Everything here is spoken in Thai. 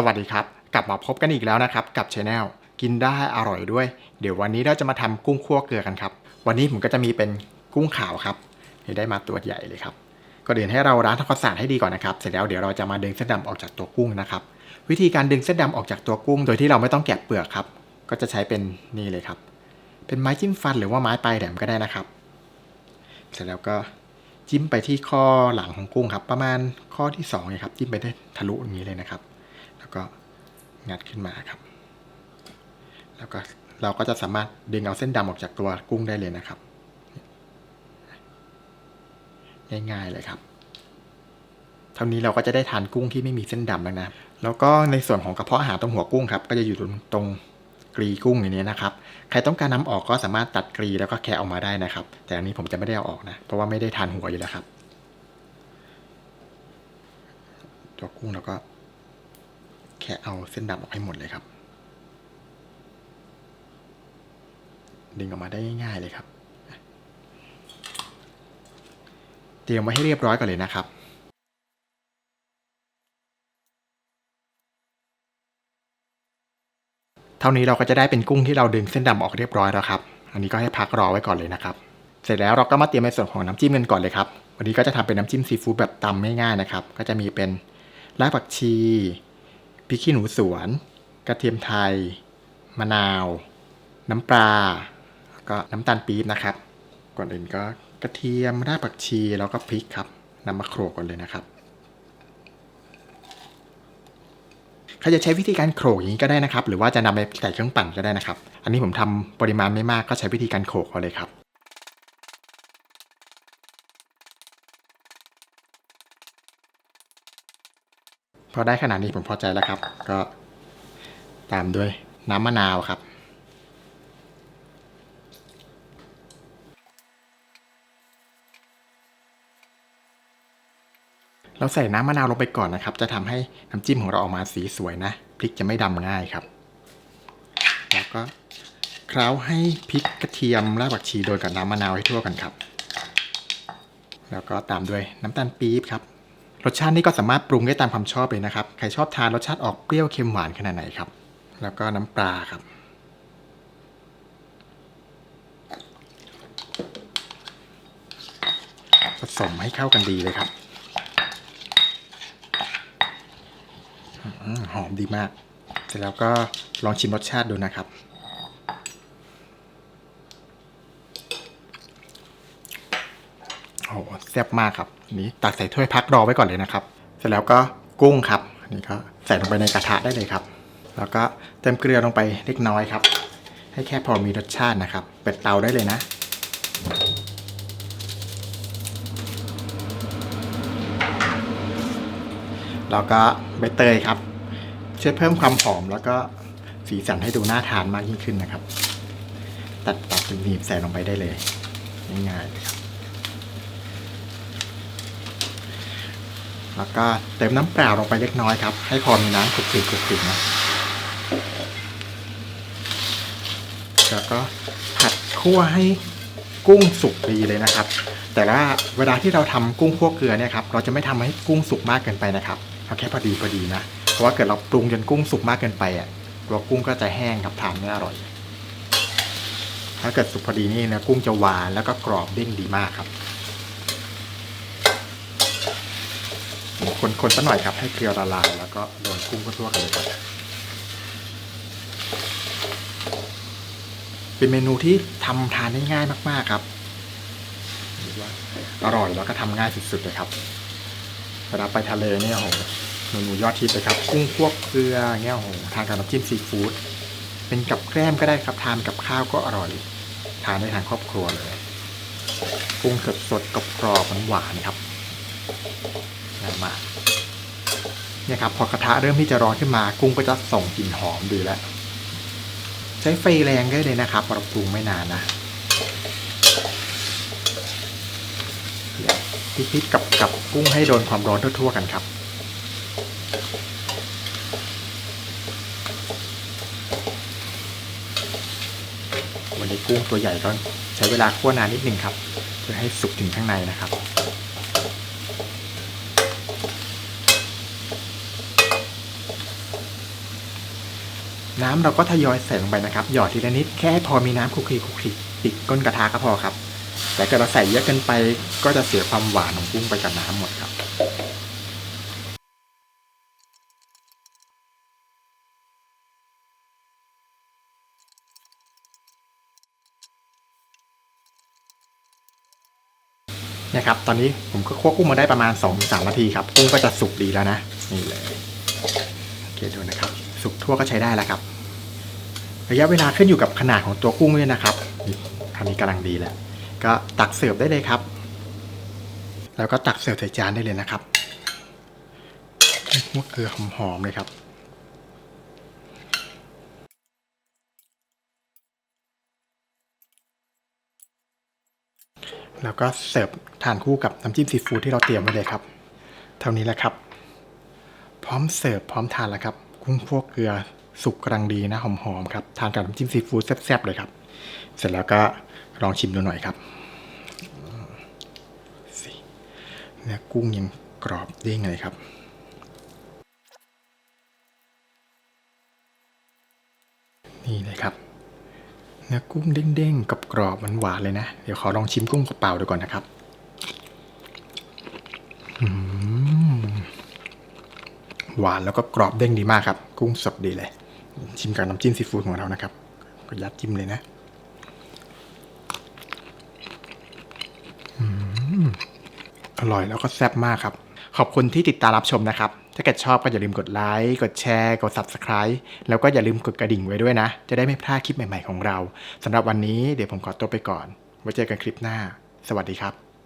สวัสดีครับ กลับมาพบกันอีกแล้วนะครับ กับช anel กินได้อร่อยด้วย เดี๋ยววันนี้เราจะมาทำกุ้งคั่วเกลือกันครับ วันนี้ผมก็จะมีเป็นกุ้งขาวครับนี่ได้มาตัวใหญ่เลยครับก็เดี๋ยวให้เราล้างทำความสะอาดให้ดีก่อนนะครับ เสร็จแล้วเดี๋ยวเราจะมาดึงเส้นดำออกจากตัวกุ้งนะครับ วิธีการดึงเส้นดำออกจากตัวกุ้ง โดยที่เราไม่ต้องแกะเปลือกครับ ก็จะใช้เป็นนี่เลยครับ เป็นไม้จิ้มฟันหรือว่าไม้ปลายแหลมก็ได้นะครับ เสร็จแล้วก็จิ้มไปที่ข้อหลังของกุ้งครับ ประมาณข้อที่สองเลยครับ จิ้มไปได้ทะลุอย่างนี้เลยนะครับ แล้วก็งัดขึ้นมาครับ แล้วก็เราก็จะสามารถดึงเอาเส้นดำออกจากตัวกุ้งได้เลยนะครับ ง่ายๆเลยครับ เท่านี้เราก็จะได้ทานกุ้งที่ไม่มีเส้นดำแล้วนะ แล้วก็ในส่วนของกระเพาะอาหารตรงหัวกุ้งครับ ก็จะอยู่ตรงตรงกรีกุ้งอย่างนี้นะครับ ใครต้องการน้ำออกก็สามารถตัดกรีแล้วก็แคะออกมาได้นะครับ แต่อันนี้ผมจะไม่ได้เอาออกนะ เพราะว่าไม่ได้ทานหัวอยู่แล้วครับ ตัวกุ้งแล้วก็ ค่เอาเส้นดำออกให้หมดเลยครับ ดึงออกมาได้ง่ายๆเลยครับ เตรียมไว้ให้เรียบร้อยก่อนเลยนะครับเท่านี้เราก็จะได้เป็นกุ้งที่เราดึงเส้นดำออกเรียบร้อยแล้วครับ อันนี้ก็ให้พักรอไว้ก่อนเลยนะครับ เสร็จแล้วเราก็มาเตรียมในส่วนของน้ำจิ้มกันก่อนเลยครับ วันนี้ก็จะทำเป็นน้ำจิ้มซีฟู้ดแบบตำง่ายๆนะครับ ก็จะมีเป็นรากผักชี พริกขี้หนูสวน กระเทียมไทย มะนาว น้ำปลาแล้วก็น้ำตาลปี๊บนะครับ ก่อนอื่นก็กระเทียมรากผักชีแล้วก็พริกครับนำมาโขลกก่อนเลยนะครับใครจะใช้วิธีการโขลกอย่างนี้ก็ได้นะครับ หรือว่าจะนำไปใส่เครื่องปั่นก็ได้นะครับ อันนี้ผมทำปริมาณไม่มากก็ใช้วิธีการโขลกเอาเลยครับ อได้ขนาดนี้ผมพอใจแล้วครับ ก็ตามด้วยน้ำมะนาวครับ เราใส่น้ำมะนาวลงไปก่อนนะครับ จะทำให้น้ำจิ้มของเราออกมาสีสวยนะพริกจะไม่ดำง่ายครับ แล้วก็เคล้าให้พริกกระเทียมรากผักชีโดยกับน้ำมะนาวให้ทั่วกันครับ แล้วก็ตามด้วยน้ำตาลปี๊บครับ รสชาตินี่ก็สามารถปรุงได้ตามความชอบเลยนะครับ ใครชอบทานรสชาติออกเปรี้ยวเค็มหวานขนาดไหนครับ แล้วก็น้ำปลาครับ ผสมให้เข้ากันดีเลยครับอหอมดีมาก เสร็จแล้วก็ลองชิมรสชาติดูนะครับ โอ้โหแซ่บมากครับอันนี้ตักใส่ถ้วยพักรอไว้ก่อนเลยนะครับ เสร็จแล้วก็กุ้งครับอันนี้ก็ใส่ลงไปในกระทะได้เลยครับ แล้วก็เติมเกลือลงไปเล็กน้อยครับ ให้แค่พอมีรสชาตินะครับ เปิดเตาได้เลยนะ แล้วก็ใบเตยครับ ช่วยเพิ่มความหอมแล้วก็สีสันให้ดูน่าทานมากยิ่งขึ้นนะครับ ตัดตัดหนีบใส่ลงไปได้เลยง่ายๆครับ แล้วก็เติมน้ำเปล่าลงไปเล็กน้อยครับ ให้พอมีน้ำคลุกคลิกคลุกคลิกนะแล้วก็ผัดคั่วให้กุ้งสุกดีเลยนะครับ แต่ว่าเวลาที่เราทำกุ้งคั่วเกลือเนี่ยครับเราจะไม่ทำให้กุ้งสุกมากเกินไปนะครับเอาแค่พอดีพอดีนะเพราะว่าเกิดเราปรุงจนกุ้งสุกมากเกินไปอะตัวกุ้งก็จะแห้งครับทานไม่อร่อย ถ้าเกิดสุกพอดีนี่นะกุ้งจะหวานแล้วก็กรอบเด้งดีมากครับ คนคนสักหน่อยครับ ให้เกลือละลายแล้วก็โดนกุ้งก็ทั่วกันเลยครับเป็นเมนูที่ทำทานได้ง่ายมาก ๆครับอร่อยแล้วก็ทำง่ายสุดๆเลยครับเวลาไปทะเลเนี่ยโหเมนูยอดฮิตเลยครับกุ้งพวกเกลือเงี้ยโหทานกับน้ำจิ้มซีฟู้ดเป็นกับแกล้มก็ได้ครับทานกับข้าวก็อร่อย ทานได้ทางครอบครัวเลย กุ้งสดสดๆกรอบๆหวานๆครับ มาเนี่ยครับพอกระทะเริ่มที่จะร้อนขึ้นมากุ้งก็จะส่งกลิ่นหอมดีแล้ว ใช้ไฟแรงได้เลยนะครับเราปรุงไม่นานนะพลิกกับกับกุ้งให้โดนความร้อนทั่วๆกันครับวันนี้กุ้งตัวใหญ่ก็ใช้เวลาคั่วนานนิดนึงครับ เพื่อให้สุกถึงข้างในนะครับ น้ำเราก็ทยอยใส่ลงไปนะครับ หยอดทีละนิดแค่พอมีน้ำคลุกคลีคลุกคลีติดก้นกระทะก็พอครับ แต่ถ้าเราใส่เยอะเกินไปก็จะเสียความหวานของกุ้งไปกับน้ำหมดครับเนี่ยครับ ตอนนี้ผมก็คั่วกุ้งมาได้ประมาณ2อสามนาทีครับ กุ้งก็จะสุกดีแล้วนะ นี่เลย โอเคดูนะครับ สุกทั่วก็ใช้ได้แล้วครับ ระยะเวลาขึ้นอยู่กับขนาดของตัวกุ้งด้วยนะครับนี่อันนี้กำลังดีแล้ว ก็ตักเสิร์ฟได้เลยครับ แล้วก็ตักเสิร์ฟใส่จานได้เลยนะครับมะเกลือหอมๆเลยครับแล้วก็เสิร์ฟทานคู่กับน้ำจิ้มซีฟู้ดที่เราเตรียมไว้เลยครับ เท่านี้แหละครับ พร้อมเสิร์ฟพร้อมทานแล้วครับ กุ้งพวกเกลือสุกกำลังดีนะหอมๆครับทานกับน้ำจิ้มซีฟู้ดแซ่บๆเลยครับ เสร็จแล้วก็ลองชิมดูหน่อยครับสิเนื้อกุ้งยังกรอบเด้งเลยครับนี่เลยครับเนื้อกุ้งเด้งๆกับกรอบมันหวานๆเลยนะ เดี๋ยวขอลองชิมกุ้งเปล่าดูก่อนนะครับอืม หวานแล้วก็กรอบเด้งดีมากครับ กุ้งสดดีเลย ชิมกับน้ำจิ้มซีฟู้ดของเรานะครับ ก็ยัดจิ้มเลยนะอร่อยแล้วก็แซ่บมากครับ ขอบคุณที่ติดตามรับชมนะครับ ถ้าเกิดชอบก็อย่าลืมกดไลค์กดแชร์ กด Subscribe แล้วก็อย่าลืมกดกระดิ่งไว้ด้วยนะ จะได้ไม่พลาดคลิปใหม่ๆของเราสำหรับวันนี้เดี๋ยวผมขอตัวไปก่อนไว้เจอกันคลิปหน้า สวัสดีครับ